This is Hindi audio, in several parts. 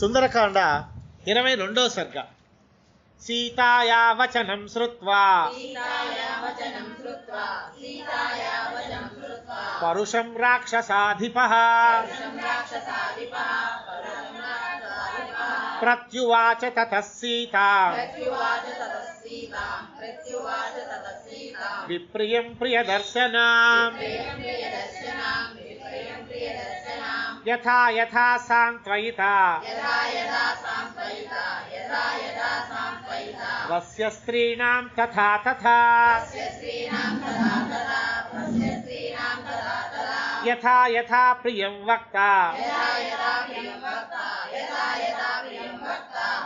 సుందరకాండ ఇరవై రెండో సర్గ. సీతాయా వచనం శ్రుత్వా. పరుషం రాక్షసాధిప. ప్రత్యువాచ తత సీత. విప్రియం ప్రియదర్శనా. యథా యథా సాంత్వయిత. వస్య స్త్రీణాం ప్రియం వక్త.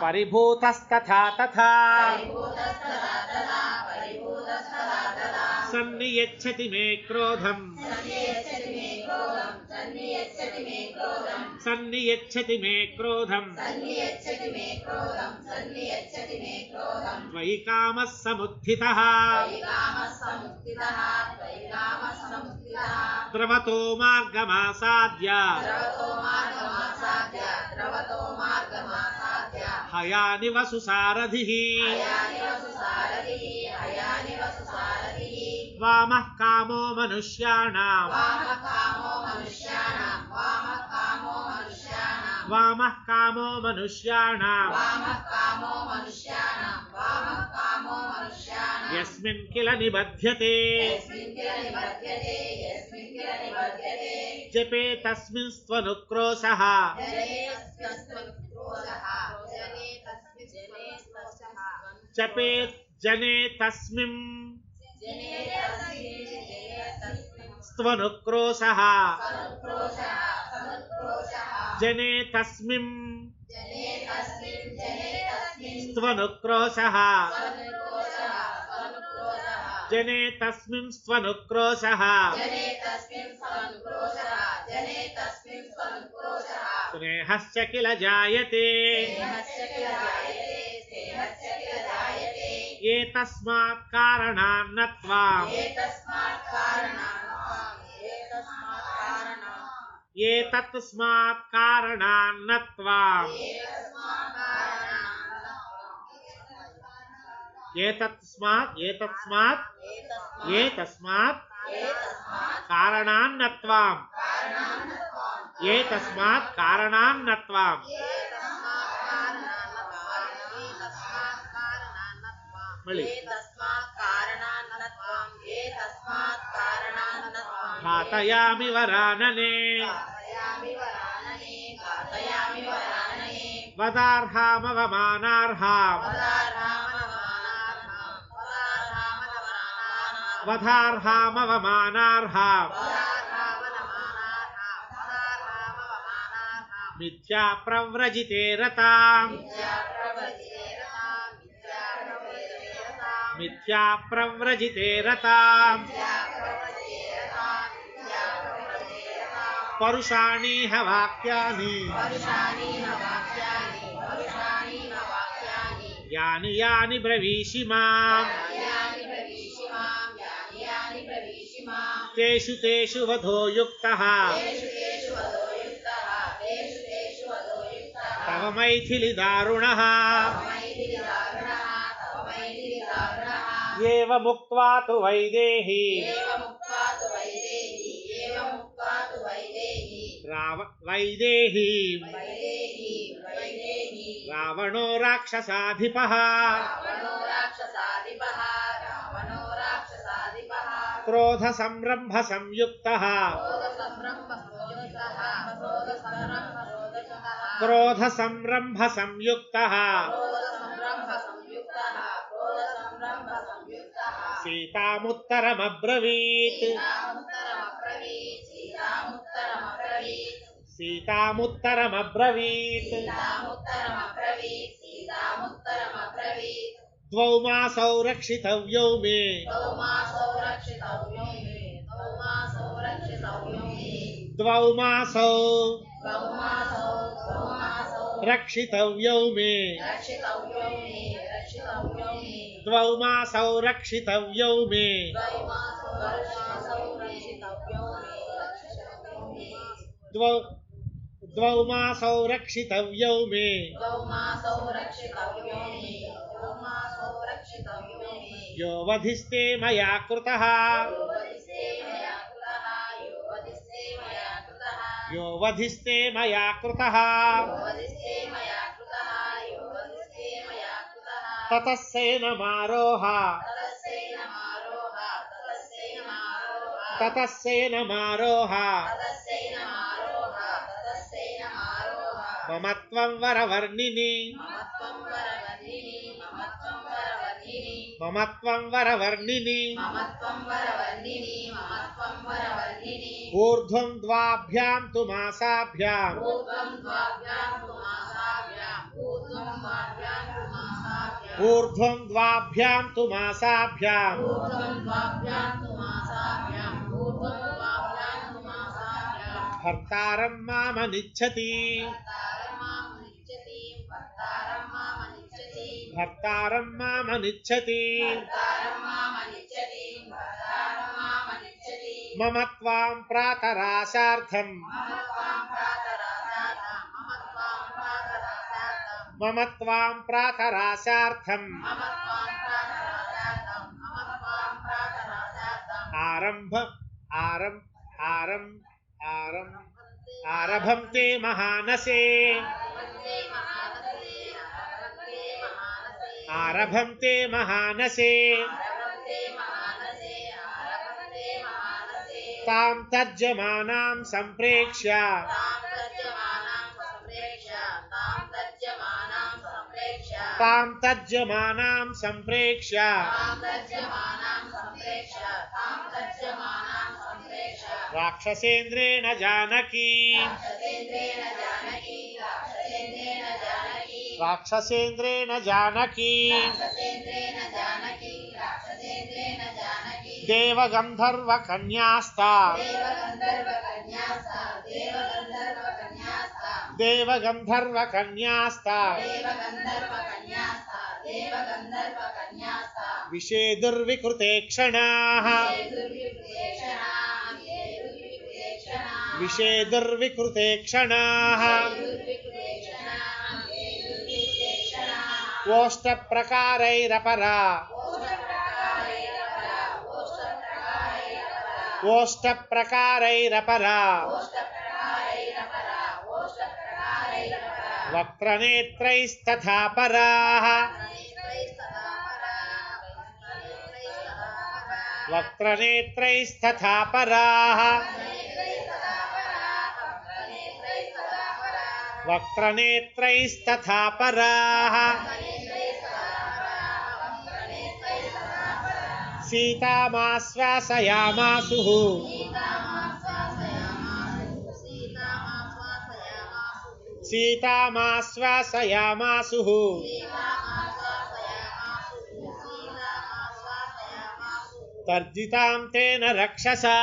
పరిభూతస్తథా సన్నియచ్చతి మే క్రోధం. सन्नियच्छति मे क्रोधं त्वयि कामः समुत्थितः। द्रवतो मार्गमासाद्य। हयानि वसुसारथिः। वामः कामो मनुष्याणाम्। वामः कामो मनुष्याणाम्। वामः कामो मनुष्याणां वामः कामो मनुष्याणां यस्मिन् किल निबध्यते। यस्मिन् किल निबध्यते यस्मिन् किल निबध्यते। जपे तस्मिन् स्वनुक्रोशः। जपे जने तस्मिन् स्वनुक्रोशः। जने तस्मिन्। तस्मिन् स्वनुक्रोशः। जने तस्मिन् स्वनुक्रोशः। स्नेहस्य किल जायते। एतस्मात् कारणान् कारणात् एतस्मात् कारणान् न त्वाम् एतस्मात् कारणात् एतस्मात् एतस्मात् एतस्मात् एतस्मात् एतस्मात् कारणान् न त्वाम् कारणात् एतस्मात् कारणान् घातयामि वरानने। वदार्हामवमानार्हाम्। वधार्हामवमानार्हाम् वदारामनवानार्हाम् मिथ्या प्रव्रजिते रताम् रताम् परुषाणि न वाक्यानि। यानि यानि ब्रवीषि माम्। तेषु तेषु वधो युक्तः। तव मैथिलि दारुणः। मैथिलिदारुणः तव मैथिलिदारुणः एवमुक्त्वा तु वैदेही। राव वैदेही। रावणो राक्षसाधिपः। क्रोधसंरम्भसंयुक्तः। क्रोधसंरम्भसंयुक्तः। सीतामुत्तरमब्रवीत्। सीतामुत्तरमब्रवीत्। सीतामुत्तरमब्रवीत् सीतामुत्तरमब्रवीत्। सीतामुत्तरमब्रवीत् द्वौ मासौ रक्षितव्यौ मे। द्वौ मासौ रक्षितव्यो मे। द्वौ मासौ रक्षितव्यो मे। द्वौ मासौ रक्षितव्यौ मे। यो वधिस्ते मया कृतः। यो वधिस्ते मया कृतः। यो वधिस्ते मया कृतः। वरवर्णिनि। मम त्वं वरवर्णिनि। ऊर्ध्वं द्वाभ्यां तु मासाभ्याम् ऊर्ध्वं द्वाभ्यां तु मासाभ्याम् ऊर्ध्वं द्वाभ्यां मामनिच्छति भर्तारं मामनिच्छति भर्तारं मामनिच्छति भर्तारं मामनिच्छति मम त्वां प्रातराशार्थम् मम त्वां प्रातरासार्थं मम त्वां आरभं ते महानसे तां तर्जमानां सम्प्रेक्ष्य तां तर्जमानां सम्प्रेक्ष्य राक्षसेन्द्रेण जानकी। राक्षसेन्द्रेण जानकी। देवगन्धर्वकन्यास्ता देवगन्धर्वकन्यास्ता देवगन्धर्वकन्यास्ता देवगन्धर्वकन्यास्ता देवगन्धर्वकन्यास्ता देवगन्धर्वकन्यास्ता क्षणाः। दुर्विप्रेक्षणाः विषेदुर्विकृते क्षणाः ओष्टप्रकारैरपरा ओष्टप्रकारैरपरा वक्त्रनेत्रैस्तथा पराः। वक्त्रनेत्रैस्तथा पराः। वक्त्रनेत्रैस्तथा पराः। सीतामाश्वासयामासुः। सीतामाश्वासयामासुः। तर्जितां तेन रक्षसा।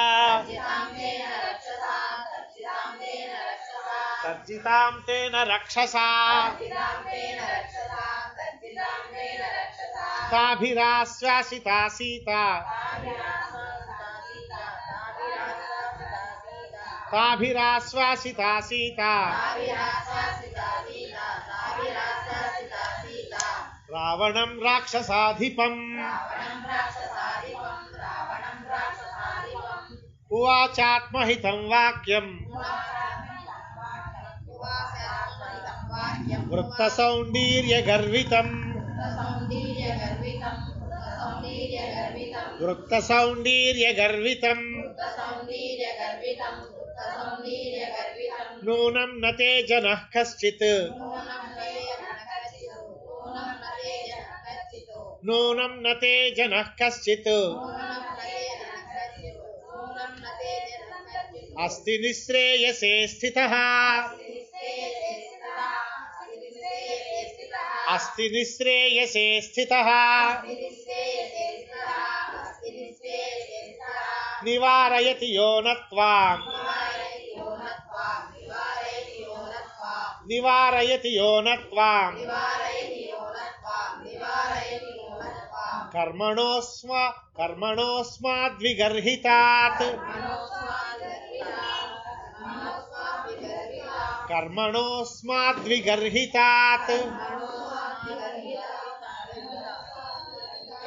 तर्जितां तेन रक्षसा। ताभिराश्वासिता सीता। ताभिराश्वासिता सीता। रावणं राक्षसाधिपम्। उवाचात्महितं वाक्यम्। वृत्तसौण्डीर्यगर्वितम् वृत्तसौण्डीर्यगर्वितम् नूनं न ते जनः कश्चित्। नूनं न ते जनः कश्चित्। अस्ति निःश्रेयसे स्थितः। अस्ति निःश्रेयसे स्थितः। निवारयति यो न त्वाम्। निवारयति यो न त्वाम्। कर्मणोऽस्म कर्मणोऽस्माद्विगर्हितात् कर्मणोऽस्माद्विगर्हितात्। कर्मणोऽस्माद्विगर्हितात्।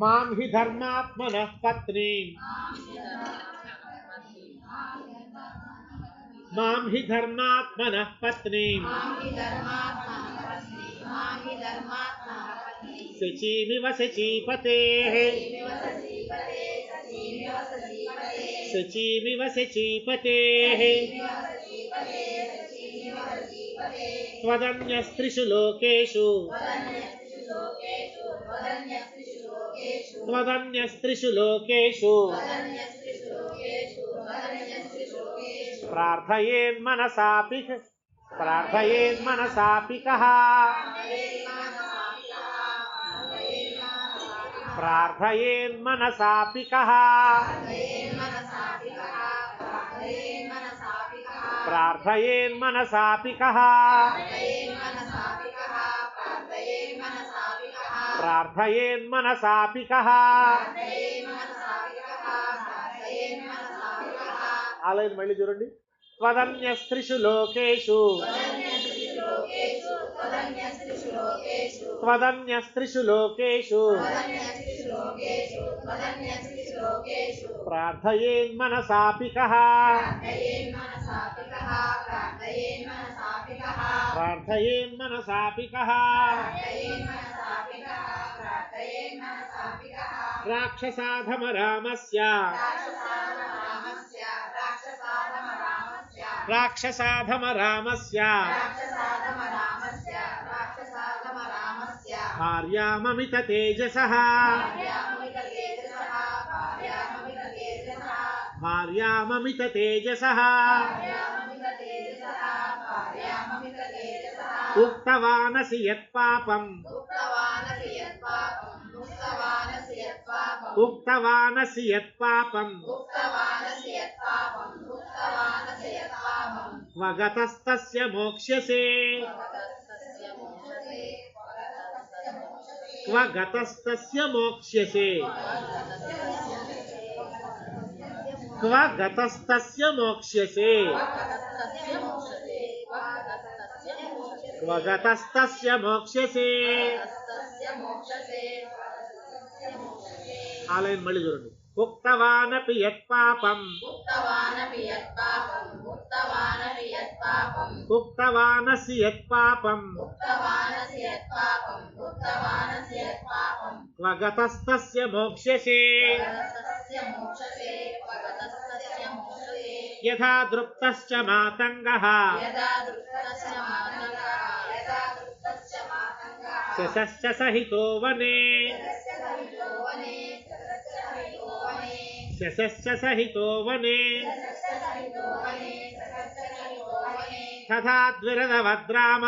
माँ हि धर्मात्मनः पत्नीम् माँ हि धर्मात्मनः पत्नीम् शचीमिव शचीपतेः शचीमिव शचीपतेः त्वदन्यस्त्रिषु लोकेषु। त्वदन्यस्त्रिषु लोकेषु प्रार्थयेन्मनसापि प्रार्थयेन्मनसापि कः? प्रार्थयेन्मनसापि कः? प्रार्थयेन्मनसापि कः? ప్రార్థయేన్ మనసాపి ఆలయం మళ్ళీ చూడండి. త్వదన్య స్త్రిషు లోకేషు. త్వదన్య స్త్రిషు లోకేషు. ప్రార్థయేన్ మనసాపి ప్రార్థయేన్ మనసాపి राक्षसाधम रामस्य राक्षसाधम रामस्य भार्यामित तेजस भार्यामित तेजस उक्तवानसि यत्पापम्। యత్పాపం ఉక్తవానసి యత్పాపం వగతస్తస్య మోక్ష్యసే క్వగతస్తస్య మోక్ష్యసే క్వగతస్తస్య మోక్ష్యసే క్వగతస్తస్య మోక్ష్యసే ఆలయం మళ్ళీ చూడండి. ఉక్తవానపి యత్పాపం ఉక్తవానపి యత్పాపం ఉక్తవానపి యత్పాపం ఉక్తవానసి యత్పాపం ఉక్తవానసి యత్పాపం ఉక్తవానసి యత్పాపం క్వగతస్తస్య మోక్ష్యసే వగతస్తస్య మోక్షసే. వగతస్తస్య మోక్షసే. యథా దృప్తశ్చ మాతంగః. యదా దృష్టస్య మాతంగः. యదా దృష్టస్య మాతంగः. శశశ్చ సహితో వనే శశస్సహితో వనే తథాద్విరదవద్రామ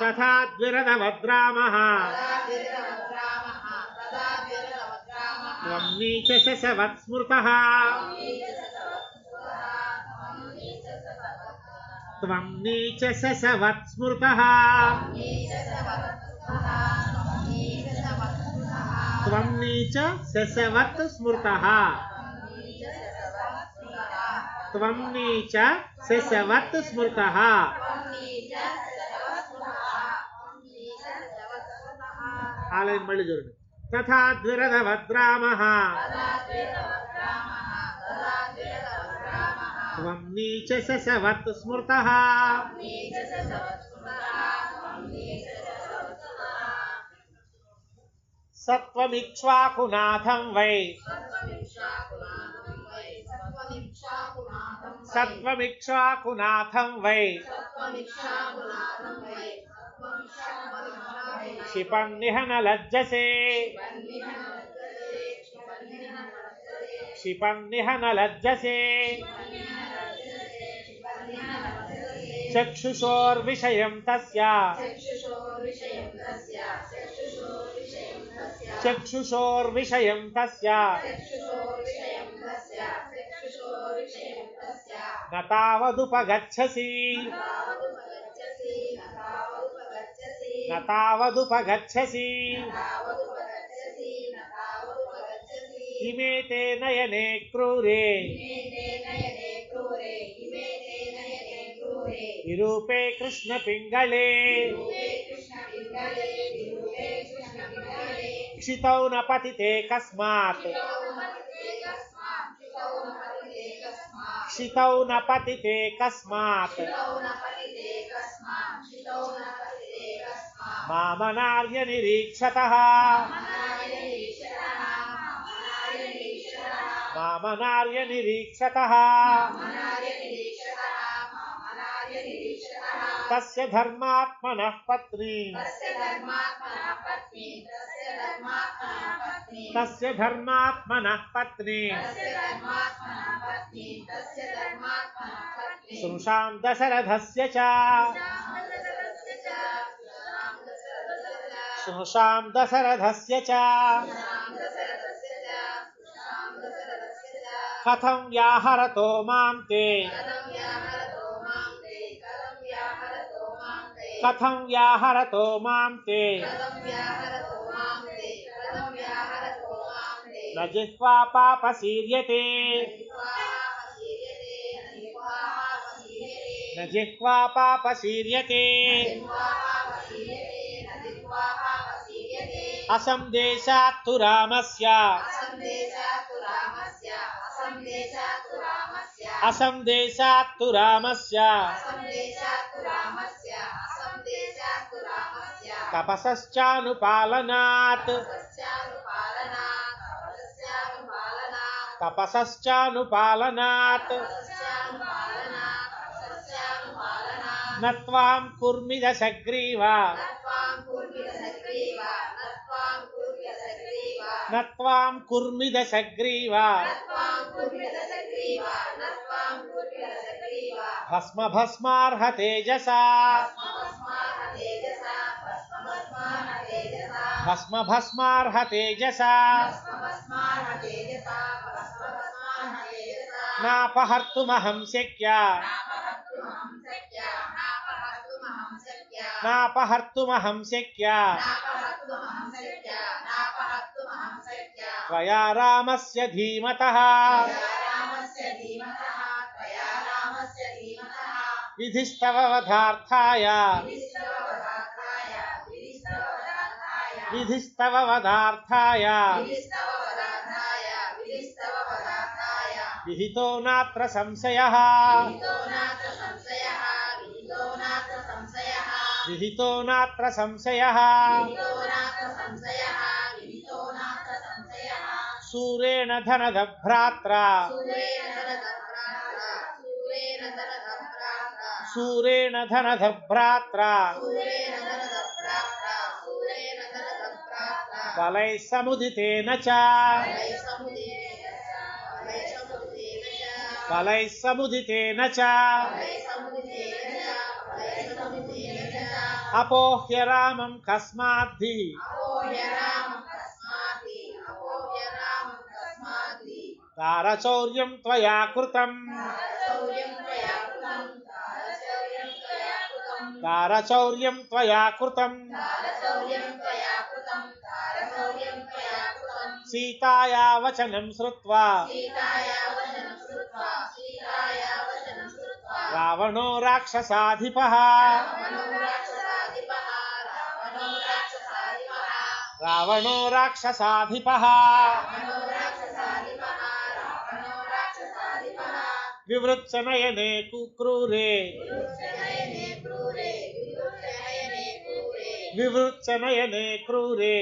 తథాద్విరదవద్రామ త్వం నీచ శశవత్స్మృత త్వం నీచ శశవత్స్మృత త్వమ్ని చ శశవత్ స్మృత త్వమ్ని చ శశవత్ స్మృత ఆలయం మళ్ళీ చూడండి తథా ద్విరథవద్రామ త్వమ్ని చ శశవత్ స్మృత सत्त्वमिक्ष्वाकुनाथं वै। सत्त्वमिक्ष्वाकुनाथं वै। क्षिपं निहन लज्जसे क्षिपं निहन लज्जसे चक्षुषोर्विषयं तस्य। चक्षुषोर्विषयं चक्षुषोर्विषयं तस्य। न तावदुपगच्छसि। न तावदुपगच्छसि। नयने क्रूरे। विरूपे कृष्णपिङ्गळे क्षितौ न पतिते कस्मात् क्षितौ न पतिते कस्मात् क्षितौ न पतिते कस्मात् क्षितौ न पतिते कस्मात् क्षितौ न पतिते कस्मात् मामनार्य निरीक्षतः मनार्यनिरीक्षतः मनार्यनिरीक्षतः मामनार्य निरीक्षतः मनार्यनिरीक्षतः मनार्यनिरीक्षतः तस्य धर्मात्मनः पत्नी तस्य धर्मात्मनः पत्नी। सुषां दशरथस्य च। सुषां दशरथस्य च। कथं व्याहरतो माँ ते। कथं व्याहरतो माँ ते कथं व्याहरतो माँ ते कथं व्याहरतो माँ ते कथं व्याहरतो माँ ते कथं व्याहरतो माँ ते न जिह्वा पापसीर्यते न जिह्वा पापसीर्यते असंदेशात् तु रामस्य असंदेशात् तु रामस्य तपसश्चानुपालनात् तपसश्चानुपालनात्। न त्वां कुर्मिदशग्रीव न त्वां भस्म भस्मार्ह तेजसा भस्म भस्मार्ह तेजसा नापहर्तुमहं शक्या। नापहर्तुमहं शक्या। त्वया रामस्य धीमतः। विधिस्तव वधार्थाय विधिस्तव वधार्थाय विहितो नात्र संशयः विहितो नात्र संशयः। सूरेण धनदभ्रात्रा। सूरेण धनदभ्रात्रा बलैः समुदितेन च। ఫలై సముదితేన చ అపోహ్య రామం కస్మాద్ది. తారచౌర్యం త్వయా కృతం. తారచౌర్యం త్వయా కృతం సీతాయా వచనం శ్రుత్వా. श्रुत्वा रावणो राक्षसाधिपः रावणो राक्षसाधिपः विवृत्सनयने कुक्रूरे विवृत्सनयने क्रूरे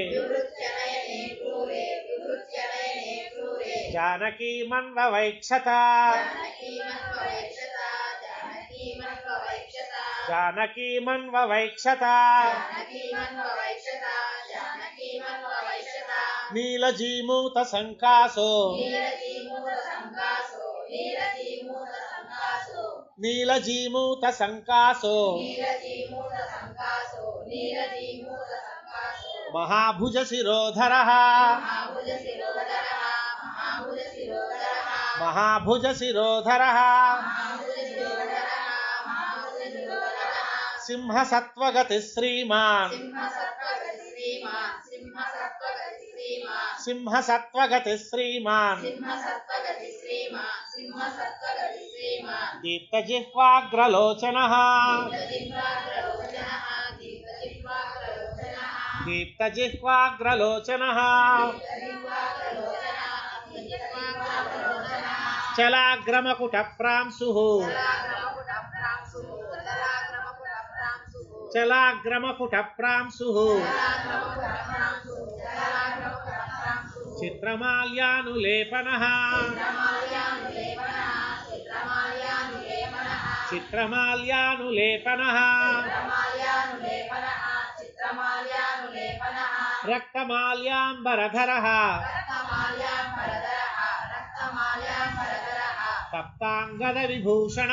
जानकी मन्ववैक्षत जानकी मन्ववैक्षता नीलजीमूत सङ्कासो नीलजीमूत सङ्कासो महाभुज शिरोधरः महाभुज शिरोधरः సింహ సత్వగతి శ్రీమాన్ సింహ సత్వగతి శ్రీమాన్ దీప్తజిహ్వాగ్రలోచన దీప్తజిహ్వాగ్రలోచన చలాగ్రమకుట ప్రాంశు చలాగ్రమకుటప్రాంశు చిత్రమాల్యానులేపన. చిత్రమాల్యానులేపన. రక్తమాల్యాంబరధర. సప్తాంగద విభూషణ